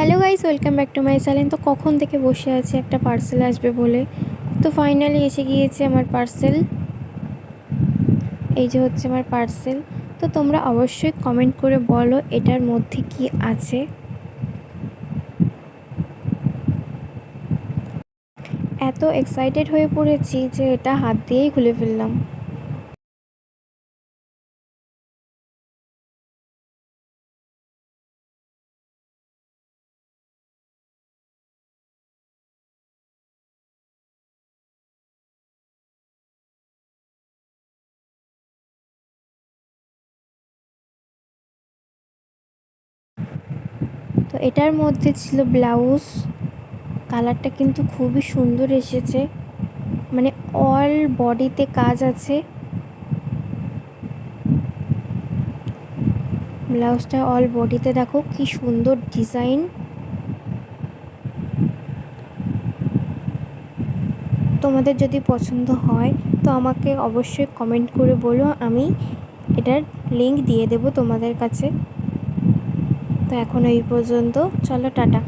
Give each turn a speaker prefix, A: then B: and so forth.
A: Hello guys welcome back to my channel তো কখন থেকে বসে আছি? একটা পার্সেল আসবে বলে। তো ফাইনালি এসে গিয়েছে আমার পার্সেল এই যে হচ্ছে আমার পার্সেল তো তোমরা অবশ্যই কমেন্ট করে বলো এটার মধ্যে কি আছে। এত এক্সাইটেড হয়ে পড়েছি যে এটা হাত দিয়েই খুলে ফেললাম। তো এটার মধ্যে ছিল ব্লাউজ। কালারটা কিন্তু খুবই সুন্দর এসেছে। মানে অল বডিতে কাজ আছে। ব্লাউজটা অল বডিতে দেখো কি সুন্দর ডিজাইন তোমাদের যদি পছন্দ হয়, তো আমাকে অবশ্যই কমেন্ট করে বলো। আমি এটার লিঙ্ক দিয়ে দেবো তোমাদের কাছে। তো এখন এই পর্যন্ত। চলো টাটা।